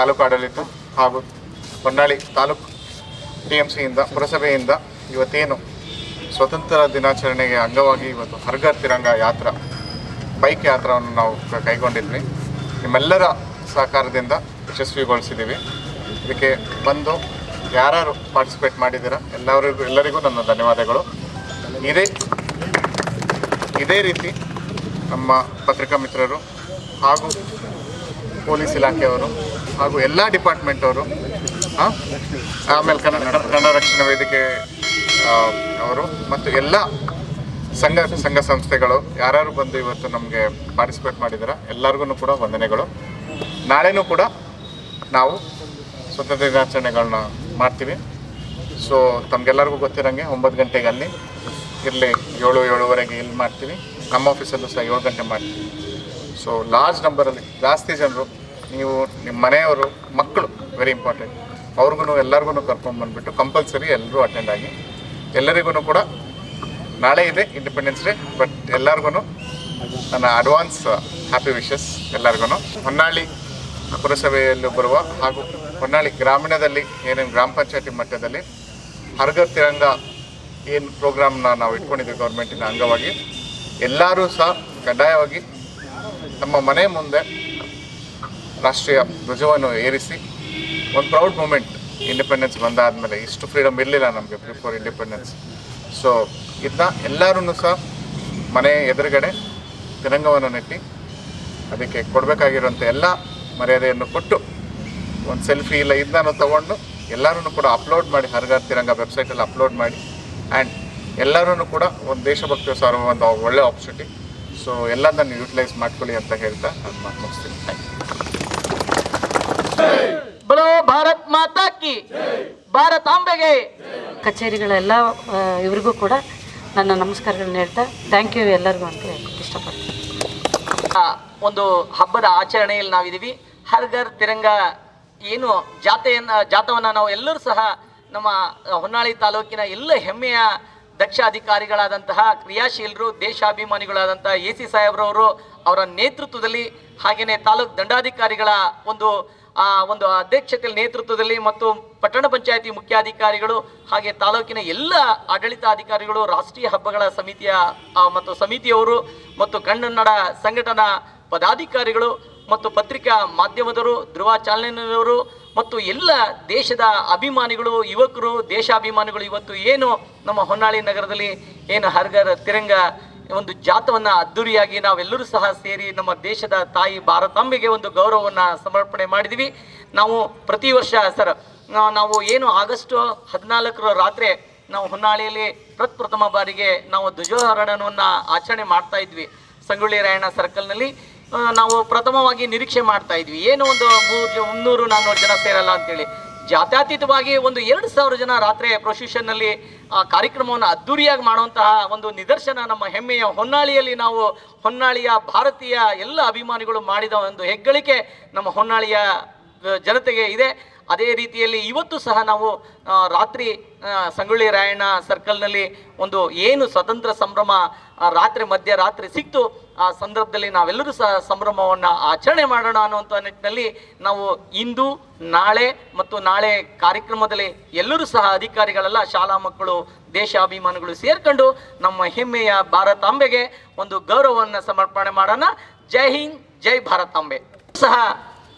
ತಾಲೂಕು ಆಡಳಿತ ಹಾಗೂ Honnali taluk T M ಸಿಯಿಂದ ಪುರಸಭೆಯಿಂದ ಇವತ್ತೇನು ಸ್ವತಂತ್ರ ದಿನಾಚರಣೆಗೆ ಅಂಗವಾಗಿ ಇವತ್ತು ಹರ್ಗರ್ ತಿರಂಗ ಯಾತ್ರ, ಬೈಕ್ ಯಾತ್ರವನ್ನು ನಾವು ಕೈಗೊಂಡಿದ್ವಿ. ನಿಮ್ಮೆಲ್ಲರ ಸಹಕಾರದಿಂದ ಯಶಸ್ವಿಗೊಳಿಸಿದ್ದೀವಿ. ಇದಕ್ಕೆ ಬಂದು ಯಾರು ಪಾರ್ಟಿಸಿಪೇಟ್ ಮಾಡಿದ್ದೀರಾ, ಎಲ್ಲರಿಗೂ ಎಲ್ಲರಿಗೂ ನನ್ನ ಧನ್ಯವಾದಗಳು. ಇದೇ ಇದೇ ರೀತಿ ನಮ್ಮ ಪತ್ರಿಕಾ ಮಿತ್ರರು ಹಾಗೂ ಪೊಲೀಸ್ ಇಲಾಖೆಯವರು ಹಾಗೂ ಎಲ್ಲ ಡಿಪಾರ್ಟ್ಮೆಂಟ್ ಅವರು ಆಮೇಲೆ ಕನ್ನಡ ಕನ್ನಡ ರಕ್ಷಣಾ ವೇದಿಕೆ ಅವರು ಮತ್ತು ಎಲ್ಲ ಸಂಘ ಸಂಘ ಸಂಸ್ಥೆಗಳು ಯಾರ್ಯಾರು ಬಂದು ಇವತ್ತು ನಮಗೆ ಪಾರ್ಟಿಸಿಪೇಟ್ ಮಾಡಿದಾರ ಎಲ್ಲರಿಗೂ ಕೂಡ ವಂದನೆಗಳು. ನಾಳೆನೂ ಕೂಡ ನಾವು ಸ್ವತಂತ್ರ ದಿನಾಚರಣೆಗಳನ್ನ ಮಾಡ್ತೀವಿ. ಸೊ ತಮಗೆಲ್ಲರಿಗೂ ಗೊತ್ತಿರೋಂಗೆ ಒಂಬತ್ತು ಗಂಟೆಗೆ ಅಲ್ಲಿ ಇರಲಿ ಏಳು, ಏಳುವರೆಗೆ ಇಲ್ಲಿ ಮಾಡ್ತೀವಿ. ನಮ್ಮ ಆಫೀಸಲ್ಲೂ ಸಹ ಏಳು ಗಂಟೆ ಮಾಡ್ತೀವಿ. ಸೊ ಲಾರ್ಜ್ ನಂಬರಲ್ಲಿ ಜಾಸ್ತಿ ಜನರು ನೀವು ನಿಮ್ಮ ಮನೆಯವರು, ಮಕ್ಕಳು ವೆರಿ ಇಂಪಾರ್ಟೆಂಟ್ ಅವ್ರಿಗೂ ಎಲ್ಲರಿಗೂ ಕರ್ಕೊಂಡ್ಬಂದ್ಬಿಟ್ಟು ಕಂಪಲ್ಸರಿ ಎಲ್ಲರೂ ಅಟೆಂಡ್ ಆಗಿ ಎಲ್ಲರಿಗೂ ಕೂಡ ನಾಳೆ ಇದೆ ಇಂಡಿಪೆಂಡೆನ್ಸ್ ಡೇ ಬಟ್ ಎಲ್ಲರಿಗೂ ನನ್ನ ಅಡ್ವಾನ್ಸ್ ಹ್ಯಾಪಿ ವಿಶಸ್ ಎಲ್ಲರಿಗೂ ಹೊನ್ನಾಳಿ ಪುರಸಭೆಯಲ್ಲಿ ಬರುವ ಹಾಗೂ ಹೊನ್ನಾಳಿ ಗ್ರಾಮೀಣದಲ್ಲಿ, ಏನೇನು ಗ್ರಾಮ ಪಂಚಾಯತಿ ಮಟ್ಟದಲ್ಲಿ ಹರ್ಗರ್ ತಿರಂಗ ಏನು ಪ್ರೋಗ್ರಾಮ್ನ ನಾವು ಇಟ್ಕೊಂಡಿದ್ದೀವಿ ಗೌರ್ಮೆಂಟಿನ ಅಂಗವಾಗಿ, ಎಲ್ಲರೂ ಸಹ ಕಡ್ಡಾಯವಾಗಿ ನಮ್ಮ ಮನೆ ಮುಂದೆ ರಾಷ್ಟ್ರೀಯ ಧ್ವಜವನ್ನು ಏರಿಸಿ ಒಂದು ಪ್ರೌಡ್ ಮೂಮೆಂಟ್ ಇಂಡಿಪೆಂಡೆನ್ಸ್ ಬಂದಾದಮೇಲೆ ಇಷ್ಟು ಫ್ರೀಡಮ್ ಇರಲಿಲ್ಲ ನಮಗೆ ಬಿಫೋರ್ ಇಂಡಿಪೆಂಡೆನ್ಸ್ ಸೊ ಇದನ್ನ ಎಲ್ಲರೂ ಸಹ ಮನೆ ಎದುರುಗಡೆ ತಿರಂಗವನ್ನು ನೆಟ್ಟಿ ಅದಕ್ಕೆ ಕೊಡಬೇಕಾಗಿರುವಂಥ ಎಲ್ಲ ಮರ್ಯಾದೆಯನ್ನು ಕೊಟ್ಟು ಒಂದು ಸೆಲ್ಫಿ ಇಲ್ಲ ಇದನ್ನ ತಗೊಂಡು ಎಲ್ಲರೂ ಕೂಡ ಅಪ್ಲೋಡ್ ಮಾಡಿ ಹರ್ಗರ್ ತಿರಂಗ ವೆಬ್ಸೈಟಲ್ಲಿ ಅಪ್ಲೋಡ್ ಮಾಡಿ ಆ್ಯಂಡ್ ಎಲ್ಲರೂ ಕೂಡ ಒಂದು ದೇಶಭಕ್ತಿಯ ಸಾರ ಒಂದು ಒಳ್ಳೆ ಆಪರ್ಚುನಿಟಿ ಸೊ ಎಲ್ಲದನ್ನು ಯೂಟಿಲೈಸ್ ಮಾಡ್ಕೊಳ್ಳಿ ಅಂತ ಹೇಳ್ತಾ ನಾನು ಮಾತು ಮುಗಿಸ್ತೀನಿ. ಥ್ಯಾಂಕ್ ಯು ಬಲೋ ಭಾರತ್ ಮಾತಾ ಕಿ. ಭಾರತಾಂಬೆಗೆ ಕಚೇರಿಗಳೆಲ್ಲ ಇವರಿಗೂ ಕೂಡ ನನ್ನ ನಮಸ್ಕಾರಗಳನ್ನ ಹೇಳ್ತಾ ಥ್ಯಾಂಕ್ ಯು ಎಲ್ಲರಿಗೂ ಅಂತ ಇಷ್ಟಪಡ್ತೀನಿ. ಒಂದು ಹಬ್ಬದ ಆಚರಣೆಯಲ್ಲಿ ನಾವಿದ್ದೀವಿ. ಹರ್ಗರ್ ತಿರಂಗ ಏನು ಜಾತೆಯನ್ನು ಜಾತವನ್ನು ನಾವು ಎಲ್ಲರೂ ಸಹ ನಮ್ಮ ಹೊನ್ನಾಳಿ ತಾಲೂಕಿನ ಎಲ್ಲ ಹೆಮ್ಮೆಯ ದಕ್ಷ ಅಧಿಕಾರಿಗಳಾದಂತಹ ಕ್ರಿಯಾಶೀಲರು ದೇಶಾಭಿಮಾನಿಗಳಾದಂತಹ ಎ ಸಿ ಸಾಹೇಬ್ರವರು ಅವರ ನೇತೃತ್ವದಲ್ಲಿ ಹಾಗೆಯೇ ತಾಲೂಕು ದಂಡಾಧಿಕಾರಿಗಳ ಒಂದು ಆ, ಒಂದು ಅಧ್ಯಕ್ಷತೆಯ ನೇತೃತ್ವದಲ್ಲಿ ಮತ್ತು ಪಟ್ಟಣ ಪಂಚಾಯತಿ ಮುಖ್ಯಾಧಿಕಾರಿಗಳು ಹಾಗೆ ತಾಲೂಕಿನ ಎಲ್ಲ ಆಡಳಿತಾಧಿಕಾರಿಗಳು, ರಾಷ್ಟ್ರೀಯ ಹಬ್ಬಗಳ ಸಮಿತಿಯ ಮತ್ತು ಸಮಿತಿಯವರು ಮತ್ತು ಕನ್ನಡ ಸಂಘಟನಾ ಪದಾಧಿಕಾರಿಗಳು ಮತ್ತು ಪತ್ರಿಕಾ ಮಾಧ್ಯಮದವರು, ಧ್ರುವ ಚಾಲನೆಯವರು ಮತ್ತು ಎಲ್ಲ ದೇಶದ ಅಭಿಮಾನಿಗಳು, ಯುವಕರು, ದೇಶಾಭಿಮಾನಿಗಳು ಇವತ್ತು ಏನು ನಮ್ಮ ಹೊನ್ನಾಳಿ ನಗರದಲ್ಲಿ ಏನು ಹರ್ಗರ ತಿರಂಗ ಒಂದು ಜಾತವನ್ನ ಅದ್ದೂರಿಯಾಗಿ ನಾವೆಲ್ಲರೂ ಸಹ ಸೇರಿ ನಮ್ಮ ದೇಶದ ತಾಯಿ ಭಾರತಾಂಬೆಗೆ ಒಂದು ಗೌರವವನ್ನು ಸಮರ್ಪಣೆ ಮಾಡಿದ್ವಿ. ನಾವು ಪ್ರತಿ ವರ್ಷ ಸರ್ ನಾವು ಏನು ಆಗಸ್ಟ್ ಹದಿನಾಲ್ಕರ ರಾತ್ರಿ ನಾವು ಹೊನ್ನಾಳಿಯಲ್ಲಿ ಪ್ರಥಮ ಬಾರಿಗೆ ನಾವು ಧ್ವಜಾರೋಹಣವನ್ನು ಆಚರಣೆ ಮಾಡ್ತಾ ಇದ್ವಿ. ಸಂಗೊಳ್ಳಿ ರಾಯಣ್ಣ ಸರ್ಕಲ್ನಲ್ಲಿ. ನಾವು ಪ್ರಥಮವಾಗಿ ನಿರೀಕ್ಷೆ ಮಾಡ್ತಾ ಇದ್ವಿ. ಏನು ಒಂದು ಮೂರು ಮುನ್ನೂರು ನಾನ್ನೂರು ಜನ ಸೇರಲ್ಲ ಅಂತೇಳಿ. ಜಾತ್ಯತೀತವಾಗಿ ಒಂದು ಎರಡು ಸಾವಿರ ಜನ ರಾತ್ರಿ ಪ್ರೊಸೆಷನ್ನಲ್ಲಿ, ಆ, ಕಾರ್ಯಕ್ರಮವನ್ನು ಅದ್ದೂರಿಯಾಗಿ ಮಾಡುವಂತಹ ಒಂದು ನಿದರ್ಶನ ನಮ್ಮ ಹೆಮ್ಮೆಯ ಹೊನ್ನಾಳಿಯಲ್ಲಿ ನಾವು ಹೊನ್ನಾಳಿಯ ಭಾರತೀಯ ಎಲ್ಲ ಅಭಿಮಾನಿಗಳು ಮಾಡಿದ ಒಂದು ಹೆಗ್ಗಳಿಕೆ ನಮ್ಮ ಹೊನ್ನಾಳಿಯ ಜನತೆಗೆ ಇದೆ. ಅದೇ ರೀತಿಯಲ್ಲಿ ಇವತ್ತು ಸಹ ನಾವು ರಾತ್ರಿ ಸಂಗೊಳ್ಳಿ ರಾಯಣ್ಣ ಸರ್ಕಲ್ನಲ್ಲಿ ಒಂದು ಏನು ಸ್ವತಂತ್ರ ಸಂಭ್ರಮ ರಾತ್ರಿ ಮಧ್ಯರಾತ್ರಿ ಸಿಕ್ತು. ಆ ಸಂದರ್ಭದಲ್ಲಿ ನಾವೆಲ್ಲರೂ ಸಹ ಸಂಭ್ರಮವನ್ನು ಆಚರಣೆ ಮಾಡೋಣ ಅನ್ನುವಂಥ ನಿಟ್ಟಿನಲ್ಲಿ ನಾವು ಇಂದು, ನಾಳೆ ಮತ್ತು ನಾಳೆ ಕಾರ್ಯಕ್ರಮದಲ್ಲಿ ಎಲ್ಲರೂ ಸಹ ಅಧಿಕಾರಿಗಳೆಲ್ಲ, ಶಾಲಾ ಮಕ್ಕಳು, ದೇಶಾಭಿಮಾನಿಗಳು ಸೇರ್ಕೊಂಡು ನಮ್ಮ ಹೆಮ್ಮೆಯ ಭಾರತಾಂಬೆಗೆ ಒಂದು ಗೌರವವನ್ನು ಸಮರ್ಪಣೆ ಮಾಡೋಣ. ಜೈ ಹಿಂದ್, ಜೈ ಭಾರತಾಂಬೆ. ಸಹ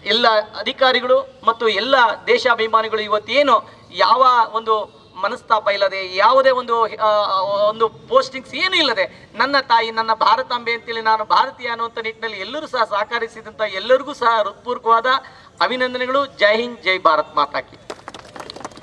ಎಲ್ಲ ಅಧಿಕಾರಿಗಳು ಮತ್ತು ಎಲ್ಲ ದೇಶಾಭಿಮಾನಿಗಳು ಇವತ್ತೇನು ಯಾವ ಒಂದು ಮನಸ್ತಾಪ ಇಲ್ಲದೆ ಯಾವುದೇ ಒಂದು ಒಂದು ಪೋಸ್ಟಿಂಗ್ಸ್ ಏನೂ ಇಲ್ಲದೆ ನನ್ನ ತಾಯಿ, ನನ್ನ ಭಾರತಾಂಬೆ ಅಂತೇಳಿ ನಾನು ಭಾರತೀಯ ಅನ್ನುವಂಥ ನಿಟ್ಟಿನಲ್ಲಿ ಎಲ್ಲರೂ ಸಹ ಸಹಕರಿಸಿದಂಥ ಎಲ್ಲರಿಗೂ ಸಹ ಹೃತ್ಪೂರ್ವಕವಾದ ಅಭಿನಂದನೆಗಳು. ಜೈ ಹಿಂದ್, ಜೈ ಭಾರತ್ ಮಾತಾಕಿ.